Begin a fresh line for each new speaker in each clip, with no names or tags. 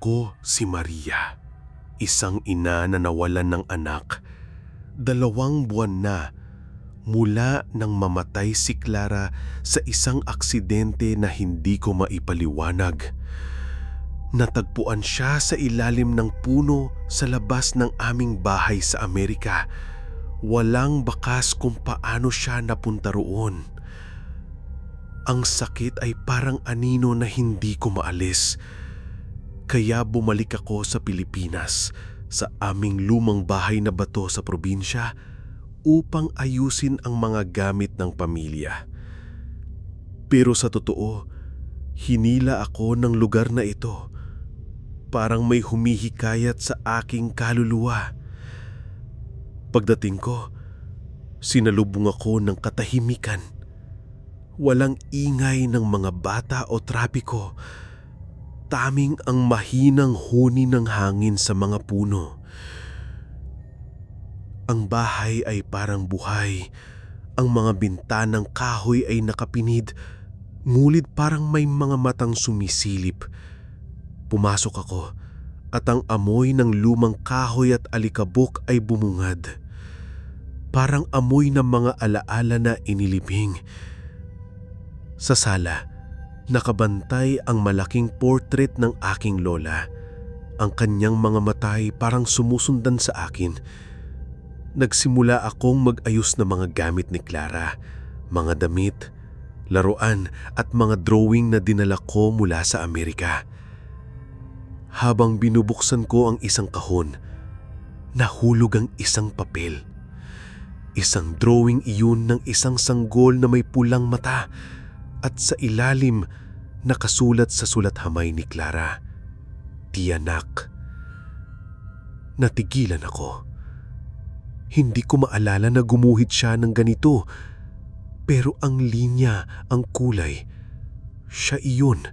Ako si Maria, isang ina na nawalan ng anak. Dalawang buwan na mula nang mamatay si Clara sa isang aksidente na hindi ko maipaliwanag. Natagpuan siya sa ilalim ng puno sa labas ng aming bahay sa Amerika. Walang bakas kung paano siya napunta roon. Ang sakit ay parang anino na hindi ko maalis. Kaya bumalik ako sa Pilipinas, sa aming lumang bahay na bato sa probinsya upang ayusin ang mga gamit ng pamilya. Pero sa totoo, hinila ako ng lugar na ito. Parang may humihikayat sa aking kaluluwa. Pagdating ko, sinalubong ako ng katahimikan. Walang ingay ng mga bata o trapiko. Taming ang mahinang huni ng hangin sa mga puno. Ang bahay ay parang buhay. Ang mga bintanang kahoy ay nakapinid, ngunit parang may mga matang sumisilip. Pumasok ako at ang amoy ng lumang kahoy at alikabok ay bumungad. Parang amoy ng mga alaala na inilibing. Sa sala, nakabantay ang malaking portrait ng aking lola. Ang kanyang mga mata ay parang sumusundan sa akin. Nagsimula akong mag-ayos ng mga gamit ni Clara, mga damit, laruan at mga drawing na dinala ko mula sa Amerika. Habang binubuksan ko ang isang kahon, nahulog ang isang papel. Isang drawing iyon ng isang sanggol na may pulang mata at sa ilalim nakasulat sa sulat hamay ni Clara, Tiyanak. Natigilan ako. Hindi ko maalala na gumuhit siya ng ganito. Pero ang linya, ang kulay, siya iyon.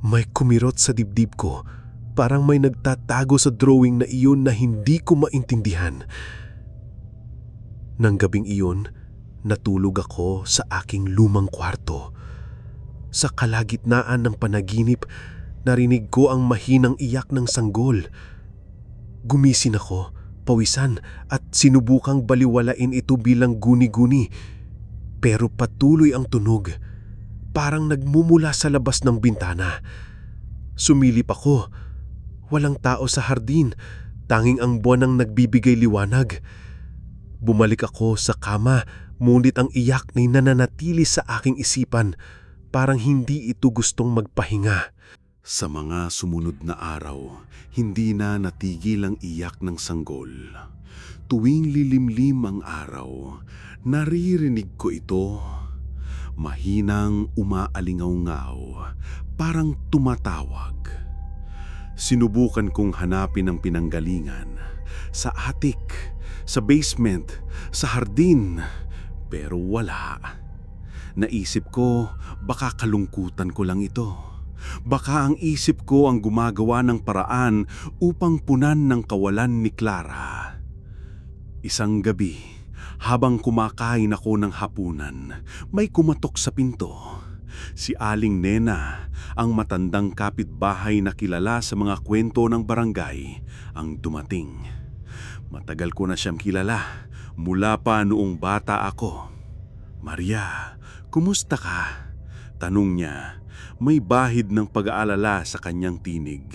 May kumirot sa dibdib ko. Parang may nagtatago sa drawing na iyon na hindi ko maintindihan. Nang gabing iyon, natulog ako sa aking lumang kwarto. Sa kalagitnaan ng panaginip, narinig ko ang mahinang iyak ng sanggol. Gumisin ako pawisan at sinubukang baliwalain ito bilang guni-guni. Pero patuloy ang tunog, parang nagmumula sa labas ng bintana. Sumilip ako. Walang tao sa hardin, tanging ang buwan ang nagbibigay liwanag. Bumalik ako sa kama, ngunit ang iyak na nananatili sa aking isipan, parang hindi ito gustong magpahinga. Sa mga sumunod na araw, hindi na natigil ang iyak ng sanggol. Tuwing lilimlim ang araw, naririnig ko ito. Mahinang umaalingaw-ngaw, parang tumatawag. Sinubukan kong hanapin ang pinanggalingan sa attic, sa basement, sa hardin, pero wala. Naisip ko, baka kalungkutan ko lang ito. Baka ang isip ko ang gumagawa ng paraan upang punan ng kawalan ni Clara. Isang gabi, habang kumakain ako ng hapunan, may kumatok sa pinto. Si Aling Nena, ang matandang kapitbahay na kilala sa mga kwento ng barangay, ang dumating. Matagal ko na siyang kilala, mula pa noong bata ako. Maria, kumusta ka? Tanong niya may bahid ng pag-aalala sa kanyang tinig.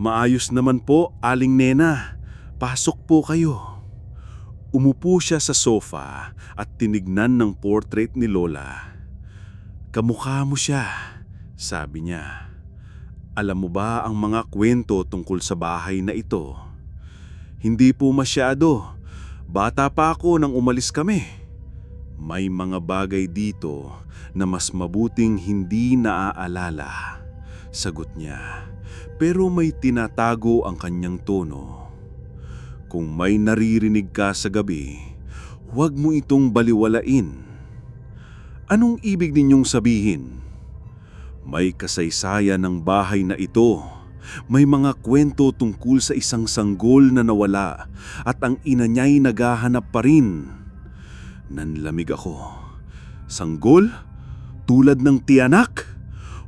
Maayos naman po, Aling Nena. Pasok po kayo. Umupo siya sa sofa at tinignan ng portrait ni Lola. Kamukha mo siya, sabi niya. Alam mo ba ang mga kwento tungkol sa bahay na ito? Hindi po masyado. Bata pa ako nang umalis kami. May mga bagay dito na mas mabuting hindi naaalala. Sagot niya, pero may tinatago ang kanyang tono. Kung may naririnig ka sa gabi, huwag mo itong baliwalain. Anong ibig ninyong sabihin? May kasaysayan ng bahay na ito. May mga kwento tungkol sa isang sanggol na nawala at ang ina niya'y naghahanap pa rin. Nanlamig ako. Sanggol? Tulad ng tiyanak?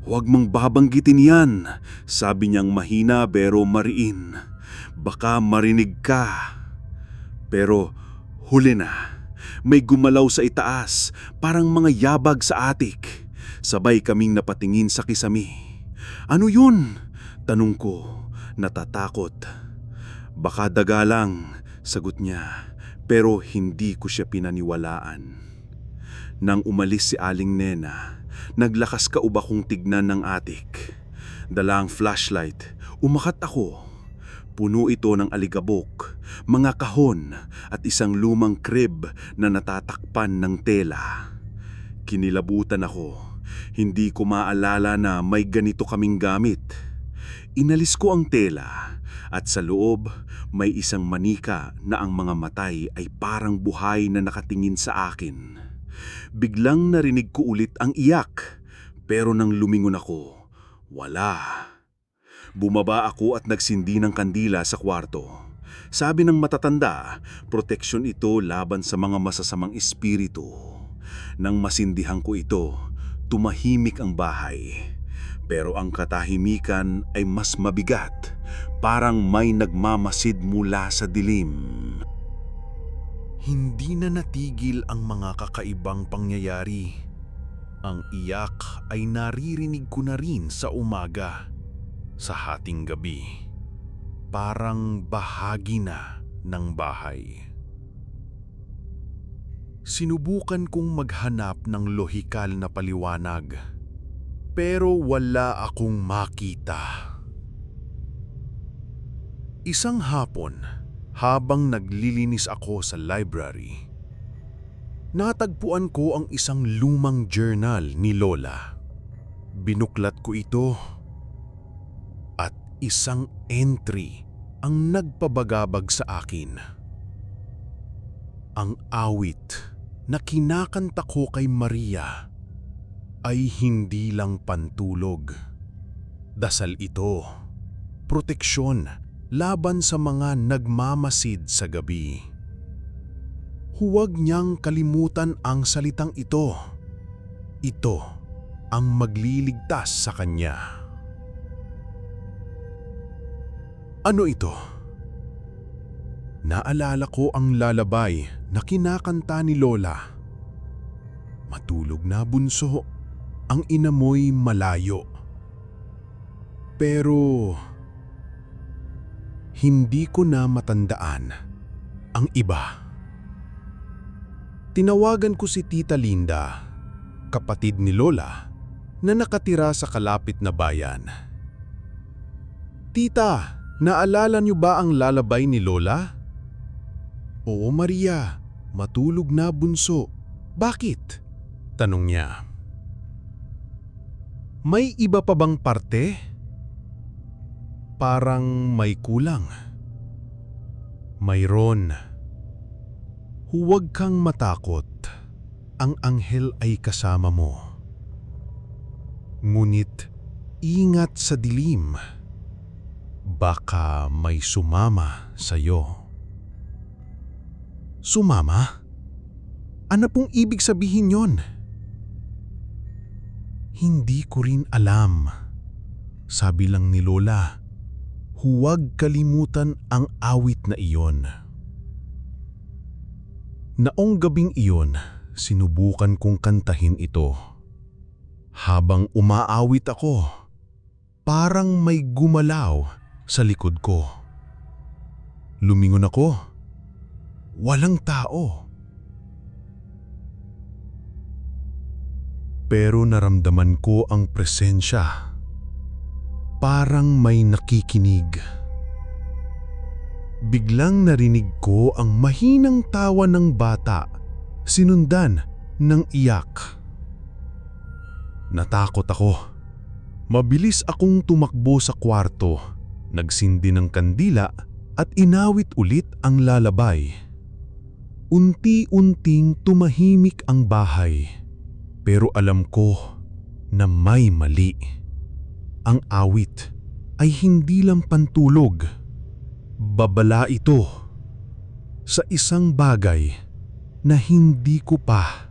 Huwag mong babanggitin yan. Sabi niyang mahina pero mariin. Baka marinig ka. Pero huli na. May gumalaw sa itaas, parang mga yabag sa atik. Sabay kaming napatingin sa kisami. Ano yun? Tanong ko, natatakot. Baka daga lang, sagot niya. Pero hindi ko siya pinaniwalaan. Nang umalis si Aling Nena, naglakas kauba kong tignan ng atik. Dala ang flashlight, umakat ako. Puno ito ng aligabok, mga kahon at isang lumang crib na natatakpan ng tela. Kinilabutan ako. Hindi ko maalala na may ganito kaming gamit. Inalis ko ang tela at sa loob may isang manika na ang mga matay ay parang buhay na nakatingin sa akin. Biglang narinig ko ulit ang iyak pero nang lumingon ako, wala. Bumaba ako at nagsindi ng kandila sa kwarto. Sabi ng matatanda, proteksyon ito laban sa mga masasamang espiritu. Nang masindihan ko ito, tumahimik ang bahay. Pero ang katahimikan ay mas mabigat, parang may nagmamasid mula sa dilim.
Hindi na natigil ang mga kakaibang pangyayari. Ang iyak ay naririnig ko na rin sa umaga, sa hating gabi. Parang bahagi na ng bahay. Sinubukan kong maghanap ng lohikal na paliwanag, pero wala akong makita. Isang hapon, habang naglilinis ako sa library, natagpuan ko ang isang lumang journal ni Lola. Binuklat ko ito at isang entry ang nagpabagabag sa akin. Ang awit na kinakanta ko kay Maria ay hindi lang pantulog. Dasal ito, proteksyon laban sa mga nagmamasid sa gabi. Huwag niyang kalimutan ang salitang ito. Ito ang magliligtas sa kanya. Ano ito? Naalala ko ang lalabay na kinakanta ni Lola. Matulog na bunso, ang inamoy malayo. Pero hindi ko na matandaan ang iba. Tinawagan ko si Tita Linda, kapatid ni Lola, na nakatira sa kalapit na bayan. Tita, naalala niyo ba ang lalabay ni Lola? Oo Maria, matulog na bunso. Bakit? Tanong niya. May iba pa bang parte? Parang may kulang. Mayroon. Huwag kang matakot. Ang anghel ay kasama mo. Ngunit ingat sa dilim. Baka may sumama sa'yo. Sumama? Ano pong ibig sabihin yon? Hindi ko rin alam. Sabi lang ni Lola, huwag kalimutan ang awit na iyon. Naong gabing iyon, sinubukan kong kantahin ito. Habang umaawit ako, parang may gumalaw sa likod ko. Lumingon ako. Walang tao. Pero naramdaman ko ang presensya. Parang may nakikinig. Biglang narinig ko ang mahinang tawa ng bata, sinundan ng iyak. Natakot ako. Mabilis akong tumakbo sa kwarto, nagsindi ng kandila at inawit ulit ang lalabay. Unti-unting tumahimik ang bahay. Pero alam ko na may mali. Ang awit ay hindi lang pantulog. Babala ito sa isang bagay na hindi ko pa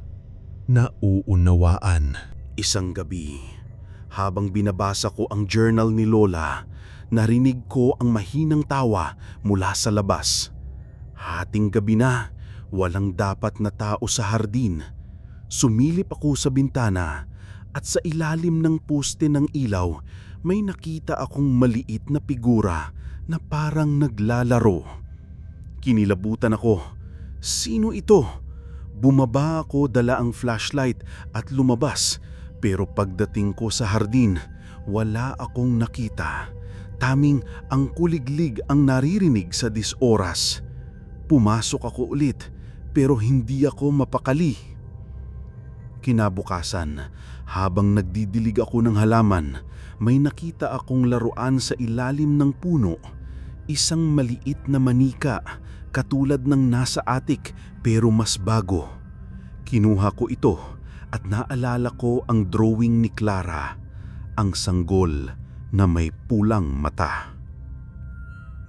nauunawaan.
Isang gabi, Habang binabasa ko ang journal ni Lola, narinig ko ang mahinang tawa mula sa labas. Hating gabi na, walang dapat na tao sa hardin. Sumilip ako sa bintana at sa ilalim ng poste ng ilaw may nakita akong maliit na figura na parang naglalaro. Kinilabutan ako. Sino ito? Bumaba ako dala ang flashlight at lumabas pero pagdating ko sa hardin, wala akong nakita. Taming ang kuliglig ang naririnig sa disoras. Pumasok ako ulit pero hindi ako mapakali. Kinabukasan, habang nagdidilig ako ng halaman, may nakita akong laruan sa ilalim ng puno. Isang maliit na manika, katulad ng nasa atik pero mas bago. Kinuha ko ito at naalala ko ang drawing ni Clara, ang sanggol na may pulang mata.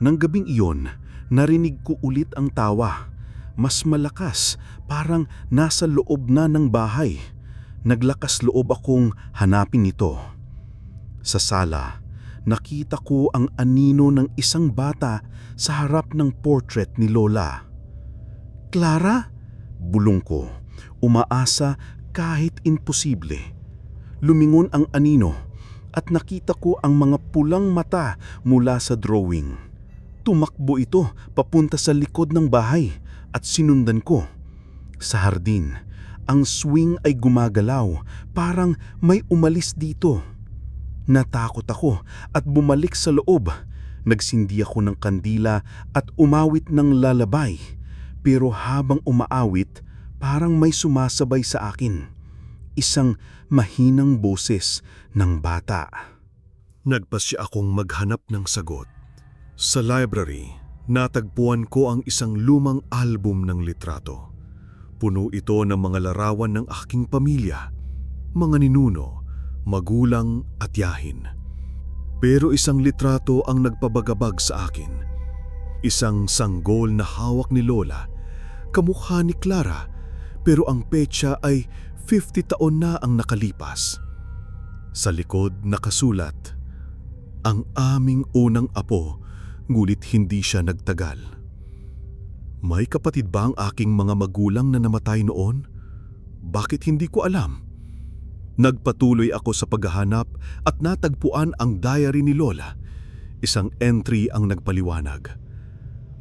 Nang gabing iyon, narinig ko ulit ang tawa. Mas malakas, parang nasa loob na ng bahay. Naglakas loob akong hanapin ito. Sa sala, nakita ko ang anino ng isang bata sa harap ng portrait ni Lola. Clara? Bulong ko, umaasa kahit imposible. Lumingon ang anino at nakita ko ang mga pulang mata mula sa drawing. Tumakbo ito papunta sa likod ng bahay at sinundan ko. Sa hardin, ang swing ay gumagalaw parang may umalis dito. Natakot ako at bumalik sa loob. Nagsindi ako ng kandila at umawit ng lalabay. Pero habang umaawit, parang may sumasabay sa akin. Isang mahinang boses ng bata.
Nagpasya akong maghanap ng sagot. Sa library, natagpuan ko ang isang lumang album ng litrato. Puno ito ng mga larawan ng aking pamilya, mga ninuno, magulang at yahin. Pero isang litrato ang nagpabagabag sa akin. Isang sanggol na hawak ni Lola, kamukha ni Clara, pero ang petsa ay 50 taon na ang nakalipas. Sa likod nakasulat, ang aming unang apo, ngulit hindi siya nagtagal. May kapatid ba ang aking mga magulang na namatay noon? Bakit hindi ko alam? Nagpatuloy ako sa paghahanap at natagpuan ang diary ni Lola. Isang entry ang nagpaliwanag.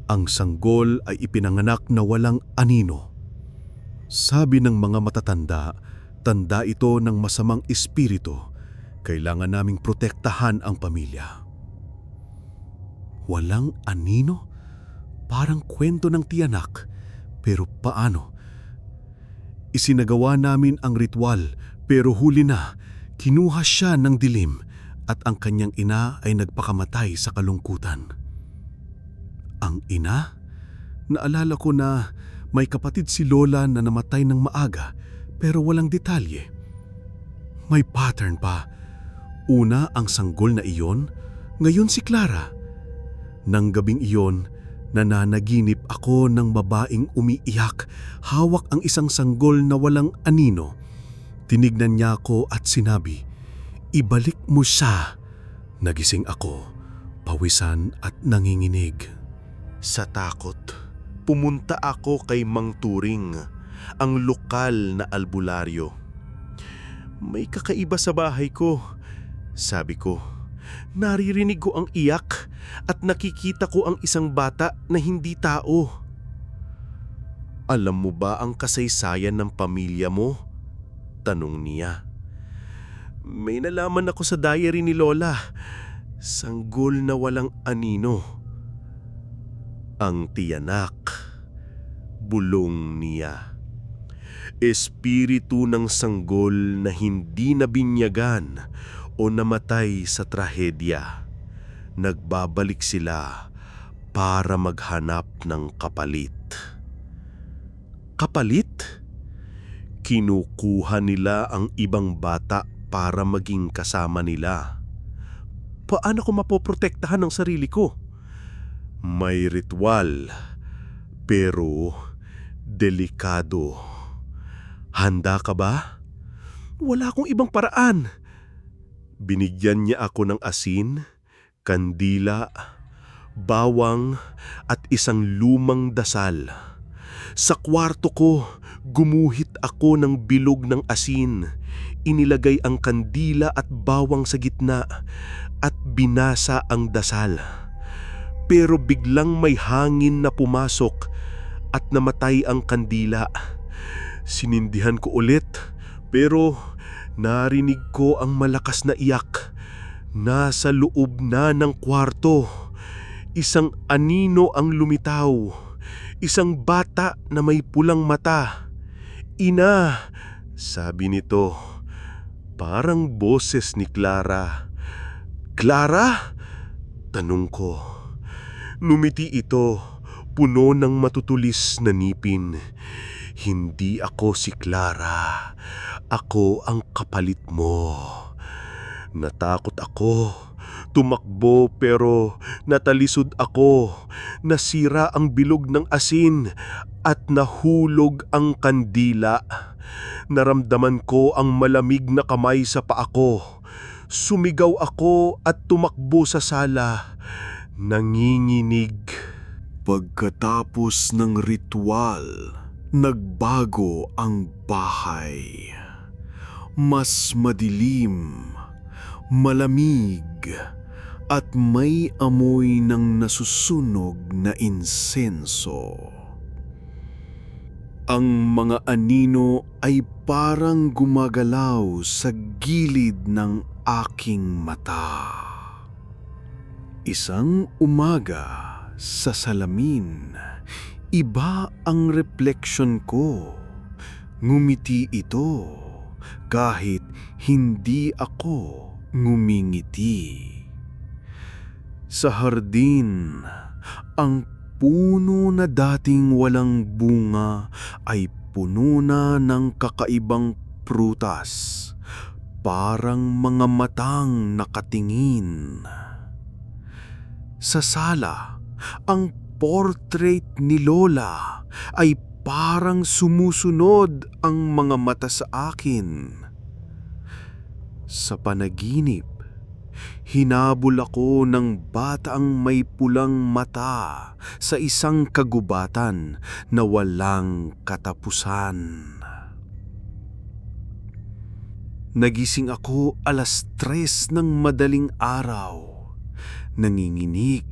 Ang sanggol ay ipinanganak na walang anino. Sabi ng mga matatanda, tanda ito ng masamang espiritu. Kailangan naming protektahan ang pamilya. Walang anino? Parang kwento ng tiyanak. Pero paano? Isinagawa namin ang ritual pero huli na, kinuha siya ng dilim at ang kanyang ina ay nagpakamatay sa kalungkutan. Ang ina? Naalala ko na may kapatid si Lola na namatay ng maaga pero walang detalye. May pattern pa. Una ang sanggol na iyon, ngayon si Clara. Nang gabing iyon, nananaginip ako ng babaeng umiiyak, hawak ang isang sanggol na walang anino. Tinignan niya ako at sinabi, Ibalik mo siya. Nagising ako, pawisan at nanginginig. Sa takot, pumunta ako kay Mang Turing, ang lokal na albularyo. May kakaiba sa bahay ko, sabi ko. Naririnig ko ang iyak at nakikita ko ang isang bata na hindi tao. Alam mo ba ang kasaysayan ng pamilya mo? Tanong niya. May nalaman ako sa diary ni Lola. Sanggol na walang anino. Ang tiyanak. Bulong niya. Espiritu ng sanggol na hindi nabinyagan o namatay sa trahedya. Nagbabalik sila para maghanap ng kapalit. Kapalit? Kinukuha nila ang ibang bata para maging kasama nila. Paano ko mapoprotektahan ang sarili ko? May ritual, pero delikado. Handa ka ba? Wala akong ibang paraan. Binigyan niya ako ng asin, kandila, bawang at isang lumang dasal. Sa kwarto ko, gumuhit ako ng bilog ng asin. Inilagay ang kandila at bawang sa gitna at binasa ang dasal. Pero biglang may hangin na pumasok at namatay ang kandila. Sinindihan ko ulit pero narinig ko ang malakas na iyak. Nasa loob na ng kwarto. Isang anino ang lumitaw. Isang bata na may pulang mata. Ina, sabi nito. Parang boses ni Clara. Clara? Tanong ko. Lumiti ito, puno ng matutulis na nipin. Hindi ako si Clara. Ako ang kapalit mo. Natakot ako. Tumakbo pero natalisod ako. Nasira ang bilog ng asin at nahulog ang kandila. Naramdaman ko ang malamig na kamay sa paa ko. Sumigaw ako at tumakbo sa sala. Nanginginig.
Pagkatapos ng ritual, nagbago ang bahay. Mas madilim, malamig, at may amoy ng nasusunog na insenso. Ang mga anino ay parang gumagalaw sa gilid ng aking mata. Isang umaga sa salamin, iba ang refleksyon ko. Ngumiti ito kahit hindi ako ngumingiti. Sa hardin, ang puno na dating walang bunga ay puno na ng kakaibang prutas, parang mga matang nakatingin. Sa sala, ang portrait ni Lola ay parang sumusunod ang mga mata sa akin. Sa panaginip, hinabol ako ng bataang may pulang mata sa isang kagubatan na walang katapusan. Nagising ako alas tres ng madaling araw. Nanginginig.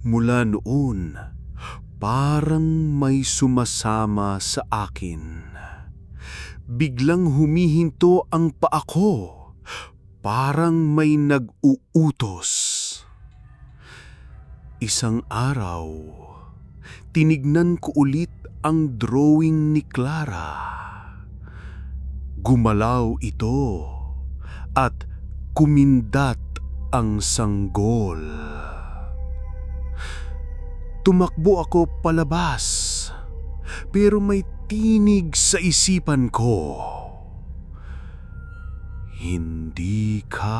Mula noon, parang may sumasama sa akin. Biglang humihinto ang paa ko. Parang may nag-uutos. Isang araw, tinignan ko ulit ang drawing ni Clara. Gumalaw ito at kumindat ang sanggol. Tumakbo ako palabas pero may tinig sa isipan ko. Hindi ka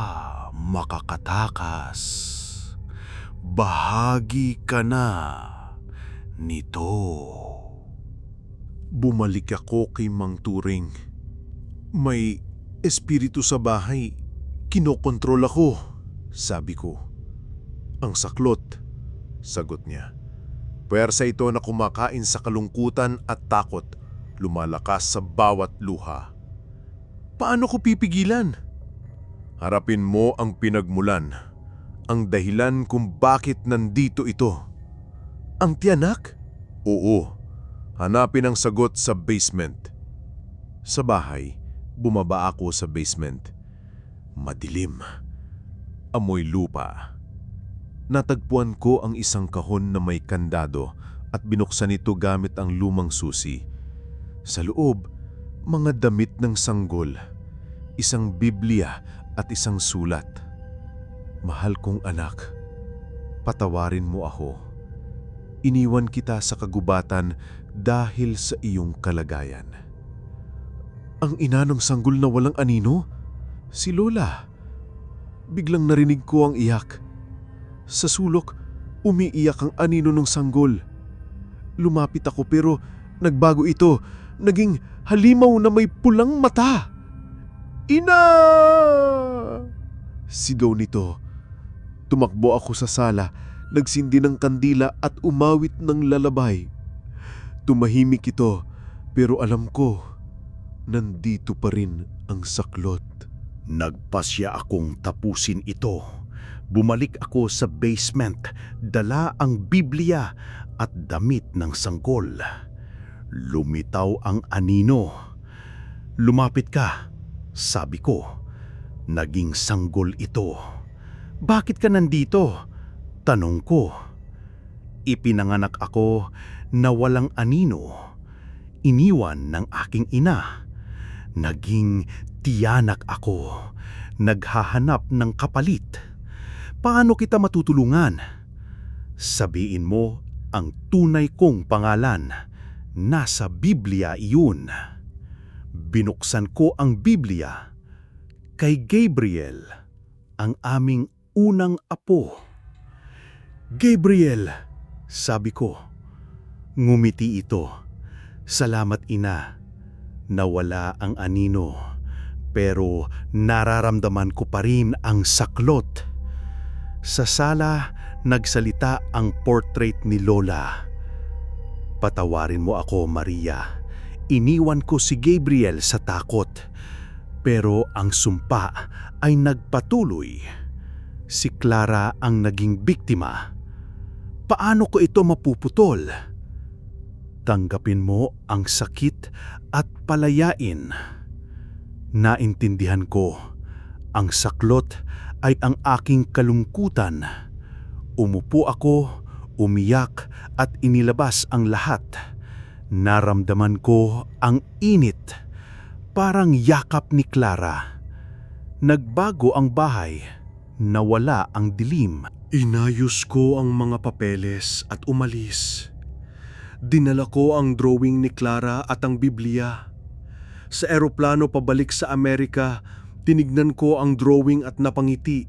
makakatakas. Bahagi ka na nito.
Bumalik ako kay Mang Turing. May espiritu sa bahay. Kinokontrol ako, sabi ko. Ang saklot, sagot niya. Pwersa ito na kumakain sa kalungkutan at takot, lumalakas sa bawat luha. Paano ko pipigilan? Harapin mo ang pinagmulan, ang dahilan kung bakit nandito ito. Ang tiyanak? Oo. Hanapin ang sagot sa basement. Sa bahay, bumaba ako sa basement. Madilim. Amoy lupa. Natagpuan ko ang isang kahon na may kandado at binuksan ito gamit ang lumang susi. Sa loob, mga damit ng sanggol, isang Biblia at isang sulat. Mahal kong anak, patawarin mo ako. Iniwan kita sa kagubatan dahil sa iyong kalagayan. Ang ina ng sanggol na walang anino? Si Lola. Biglang narinig ko ang iyak. Sa sulok, umiiyak ang anino ng sanggol. Lumapit ako pero nagbago ito. Naging halimaw na may pulang mata. Ina! Sigaw nito. Tumakbo ako sa sala, nagsindi ng kandila at umawit ng lalabay. Tumahimik ito, pero alam ko, nandito pa rin ang saklot.
Nagpasya akong tapusin ito. Bumalik ako sa basement, dala ang Biblia at damit ng sanggol. Lumitaw ang anino. Lumapit ka, sabi ko. Naging sanggol ito. Bakit ka nandito? Tanong ko. Ipinanganak ako na walang anino. Iniwan ng aking ina. Naging tiyanak ako. Naghahanap ng kapalit. Paano kita matutulungan? Sabiin mo ang tunay kong pangalan. Nasa Biblia iyon. Binuksan ko ang Biblia kay Gabriel, ang aming unang apo. Gabriel, sabi ko. Ngumiti ito. Salamat ina. Nawala ang anino. Pero nararamdaman ko pa rin ang saklot. Sa sala, nagsalita ang portrait ni Lola. Patawarin mo ako, Maria. Iniwan ko si Gabriel sa takot. Pero ang sumpa ay nagpatuloy. Si Clara ang naging biktima. Paano ko ito mapuputol? Tanggapin mo ang sakit at palayain. Naintindihan ko, ang saklot ay ang aking kalungkutan. Umupo ako, umiyak at inilabas ang lahat. Naramdaman ko ang init, parang yakap ni Clara. Nagbago ang bahay, nawala ang dilim. Inayos ko ang mga papeles at umalis. Dinala ko ang drawing ni Clara at ang Biblia. Sa eroplano pabalik sa Amerika, tinignan ko ang drawing at napangiti.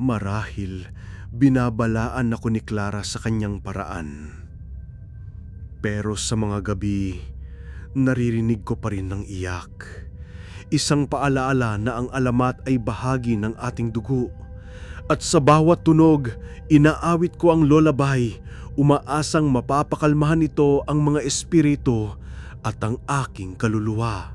Marahil, binabalaan ako ni Clara sa kanyang paraan. Pero sa mga gabi, naririnig ko pa rin ng iyak. Isang paalaala na ang alamat ay bahagi ng ating dugo. At sa bawat tunog, inaawit ko ang lolabay, umaasang mapapakalmahan ito ang mga espiritu at ang aking kaluluwa.